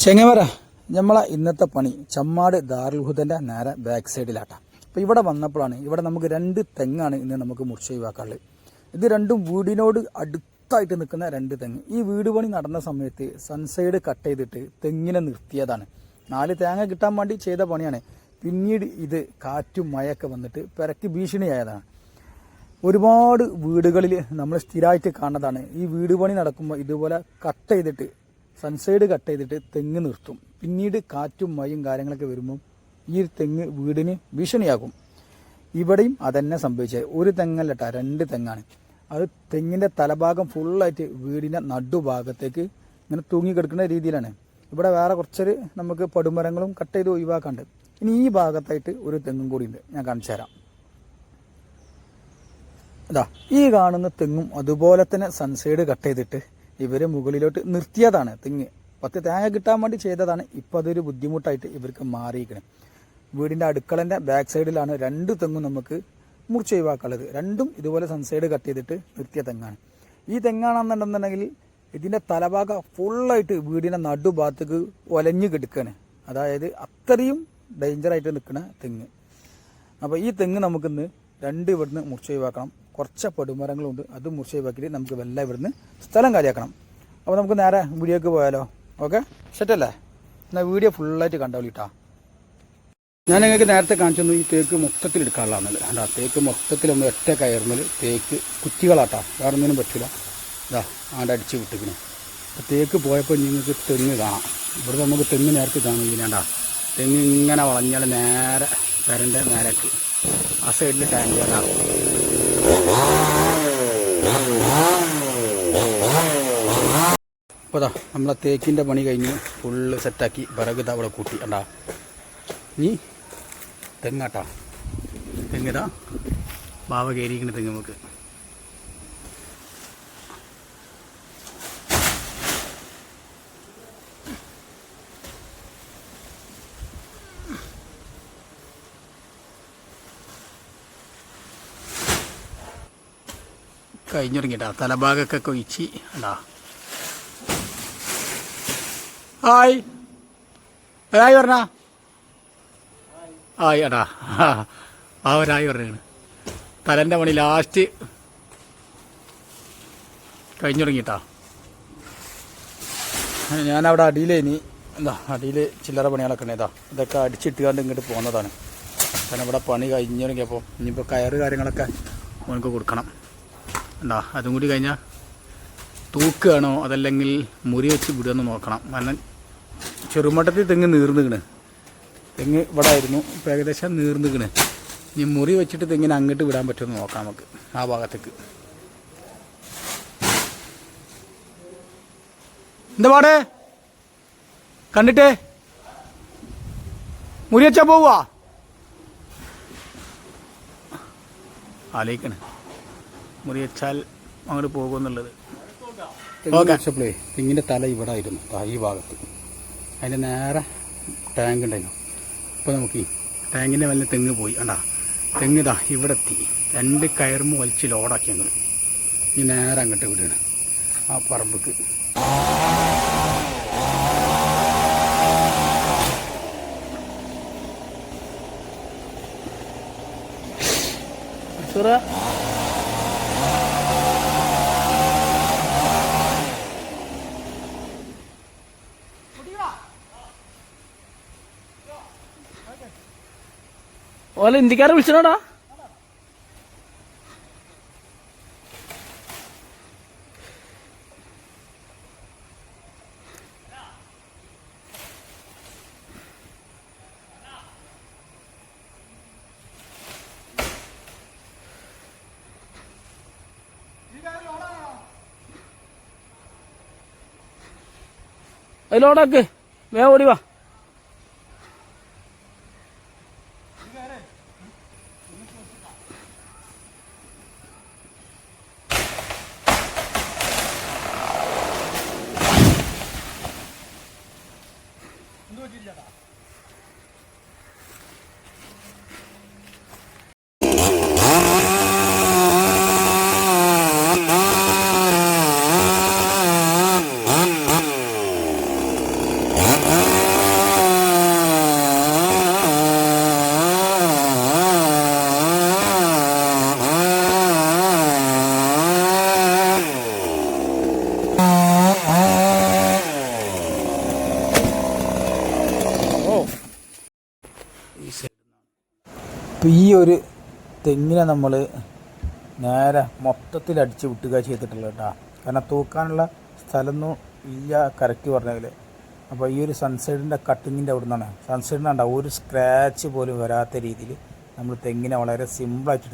ചെങ്ങമര നമ്മളെ ഇന്നത്തെ പണി ചമ്മാട് ദാറുൽഹുദന്റെ നേരെ ബാക്ക് സൈഡിലാട്ടാ അപ്പൊ ഇവിടെ വന്നപ്പോഴാണ് ഇവിടെ നമുക്ക് രണ്ട് തെങ്ങാണ് ഇന്ന് നമുക്ക് മുറിച്ച് ഒഴിവാക്കാനുള്ളത്. ഇത് രണ്ടും വീടിനോട് അടുത്തായിട്ട് നിൽക്കുന്ന രണ്ട് തെങ്ങ്. ഈ വീട് പണി നടന്ന സമയത്ത് സൺസൈഡ് കട്ട് ചെയ്തിട്ട് തെങ്ങിനെ നിർത്തിയതാണ്. നാല് തേങ്ങ കിട്ടാൻ വേണ്ടി ചെയ്ത പണിയാണ്. പിന്നീട് ഇത് കാറ്റും മഴയൊക്കെ വന്നിട്ട് പെരക്ക് ഭീഷണിയായതാണ്. ഒരുപാട് വീടുകളിൽ നമ്മൾ സ്ഥിരമായിട്ട് കാണുന്നതാണ്. ഈ വീട് പണി നടക്കുമ്പോൾ ഇതുപോലെ കട്ട് ചെയ്തിട്ട് സൺസൈഡ് കട്ട് ചെയ്തിട്ട് തെങ്ങ് നിർത്തും. പിന്നീട് കാറ്റും മഴയും കാര്യങ്ങളൊക്കെ വരുമ്പോൾ ഈ തെങ്ങ് വീടിന് ഭീഷണിയാകും. ഇവിടെയും അതന്നെ സംഭവിച്ചത് ഒരു തെങ്ങല്ലട്ട രണ്ട് തെങ്ങാണ്. അത് തെങ്ങിന്റെ തലഭാഗം ഫുള്ളായിട്ട് വീടിന്റെ നടുഭാഗത്തേക്ക് ഇങ്ങനെ തൂങ്ങിക്കിടക്കുന്ന രീതിയിലാണ്. ഇവിടെ വേറെ കുറച്ചൊരു നമുക്ക് പടുമരങ്ങളും കട്ട് ചെയ്ത് ഒഴിവാക്കാണ്ട്. ഇനി ഈ ഭാഗത്തായിട്ട് ഒരു തെങ്ങും കൂടി ഉണ്ട്. ഞാൻ കാണിച്ചു തരാം. അതാ ഈ കാണുന്ന തെങ്ങും അതുപോലെ തന്നെ സൺസൈഡ് കട്ട് ചെയ്തിട്ട് ഇവർ മുകളിലോട്ട് നിർത്തിയതാണ് തെങ്ങ്. പത്ത് തേങ്ങ കിട്ടാൻ വേണ്ടി ചെയ്തതാണ്. ഇപ്പം അതൊരു ബുദ്ധിമുട്ടായിട്ട് ഇവർക്ക് മാറിയിരിക്കണം. വീടിന്റെ അടുക്കളന്റെ ബാക്ക് സൈഡിലാണ് രണ്ട് തെങ്ങും നമുക്ക് മുറിച്ച് ഒഴിവാക്കാനുള്ളത്. രണ്ടും ഇതുപോലെ സൺസൈഡ് കട്ട് ചെയ്തിട്ട് നിർത്തിയ തെങ്ങാണ്. ഈ തെങ്ങാണെന്നുണ്ടെന്നുണ്ടെങ്കിൽ ഇതിന്റെ തലഭാഗം ഫുള്ളായിട്ട് വീടിന്റെ നടുഭാഗത്തേക്ക് ഒലഞ്ഞു കിടക്കുകയാണ് അതായത് അത്രയും ഡേഞ്ചറായിട്ട് നിൽക്കുന്ന തെങ്ങ്. അപ്പോൾ ഈ തെങ്ങ് നമുക്കിന്ന് രണ്ട് ഇവിടുന്ന് മുറിച്ച് ഒഴിവാക്കണം. കുറച്ച് പടുമരങ്ങളുണ്ട്. അത് മുറിച്ച് നമുക്ക് വെള്ളം ഇവിടുന്ന് സ്ഥലം കാര്യമാക്കണം അപ്പോൾ നമുക്ക് നേരെ വീഡിയോക്ക് പോയാലോ? ഓക്കെ? സെറ്റല്ലേ? എന്നാൽ വീഡിയോ ഫുള്ളായിട്ട് കണ്ടോളിട്ടാ. ഞാൻ നിങ്ങൾക്ക് നേരത്തെ കാണിച്ചു ഈ തേക്ക് മൊത്തത്തിൽ എടുക്കാനുള്ളതാണല്ലോ അതാ തേക്ക് മൊത്തത്തിൽ ഒന്ന് ഒറ്റ കയറുന്നത് തേക്ക് കുറ്റികളാട്ടാ. വേറെ ഒന്നിനും പറ്റില്ല ഇതാ ആണ്ട് അടിച്ച് വിട്ടിക്കണേ അപ്പോൾ തേക്ക് പോയപ്പോൾ നിങ്ങൾക്ക് തെങ്ങ് കാണാം. ഇവിടെ നമുക്ക് തെങ്ങ് നേരത്തെ കാണും ഇങ്ങനെയാണ്ടാ തെങ്ങ് ഇങ്ങനെ വളഞ്ഞാൽ നേരെ പെരന്റെ നേരേക്ക് ആ സൈഡിൽ ടാങ്കിയാണ് അപ്പോൾ അതാ നമ്മളെ തേക്കിന്റെ പണി കഴിഞ്ഞ് ഫുള്ള് സെറ്റാക്കി വിറക് അവിടെ കൂട്ടി. കണ്ടാ? ഇനി തെങ്ങാട്ടാ തെങ്ങിതാ ബാവ കയറിയിരിക്കുന്ന തെങ്ങ് നമുക്ക്. കഴിഞ്ഞിറങ്ങിട്ടാ തലഭാഗമൊക്കെ കൊയിച്ച് അണ്ടാ ഹായ്. ഹായ് പറഞ്ഞ ഹായ് അടാ ആ ഒരായി പറഞ്ഞാണ് തലന്റെ പണി ലാസ്റ്റ് കഴിഞ്ഞു ഞാൻ അവിടെ അടിയിൽ ഇനി എന്താ അടിയിൽ ചില്ലറ പണികളൊക്കെ ഇതാ ഇതൊക്കെ അടിച്ചിട്ടുകൊണ്ട് ഇങ്ങോട്ട് പോകുന്നതാണ്. കാരണം ഇവിടെ പണി കഴിഞ്ഞു തുടങ്ങിയപ്പോൾ ഇനിയിപ്പോൾ കയറ് കാര്യങ്ങളൊക്കെ നമുക്ക് കൊടുക്കണം. എന്താ അതും കൂടി കഴിഞ്ഞാൽ തൂക്കുകയാണോ അതല്ലെങ്കിൽ മുറി വെച്ച് വിടുകയെന്ന് നോക്കണം. കാരണം ചെറുമട്ടത്തിൽ തെങ്ങ് നീർന്നിക്കണ്. തെങ്ങ് ഇവിടെ ആയിരുന്നു ഇപ്പം ഏകദേശം നീർന്നിക്കണ്. ഇനി മുറി വെച്ചിട്ട് തെങ്ങിനെ അങ്ങോട്ട് വിടാൻ പറ്റുമെന്ന് നോക്കാം നമുക്ക് ആ ഭാഗത്തേക്ക്. എന്താ പാടേ? കണ്ടിട്ടേ? മുറി വെച്ചാൽ പോവുക ആലോചിക്കണേ. മുറി വെച്ചാൽ അങ്ങോട്ട് പോകുമെന്നുള്ളത്. വെച്ചപ്പോഴേ തെങ്ങിന്റെ തല ഇവിടെ ആയിരുന്നു ഈ ഭാഗത്ത്. അതിന്റെ നേരെ ടാങ്ക് ഉണ്ടായിരുന്നു ഇപ്പോൾ നമുക്ക് ഈ ടാങ്കിന്റെ വല്ല തെങ്ങ് പോയി. കണ്ടാ തെങ്ങ് ഇതാ ഇവിടെ എത്തി രണ്ട് കയറുമ്പോൾ വലിച്ച് ലോഡാക്കി ഞങ്ങൾ ഇനി നേരെ അങ്ങോട്ട് വിടുകയാണ് ആ പറമ്പക്ക്. സുറ ഓല ഇന്ത്യക്കാരെ വിളിച്ചോടാ. അതിലോടാക്ക് വേ ഓടി വാ. എന്ത് പറ്റിയില്ലടാ അപ്പോൾ ഈ ഒരു തെങ്ങിനെ നമ്മൾ നേരെ മൊത്തത്തിൽ അടിച്ച് വിട്ടുക ചെയ്തിട്ടുള്ളത് കേട്ടോ. കാരണം തൂക്കാനുള്ള സ്ഥലമൊന്നും ഇല്ല കറക്റ്റ് പറഞ്ഞതിൽ അപ്പോൾ ഈ ഒരു സൺസൈഡിന്റെ കട്ടിങ്ങിന്റെ അവിടെ നിന്നാണ് സൺസൈഡിനുണ്ടാവും ഒരു സ്ക്രാച്ച് പോലും വരാത്ത രീതിയിൽ നമ്മൾ തെങ്ങിനെ വളരെ സിമ്പിളായിട്ട്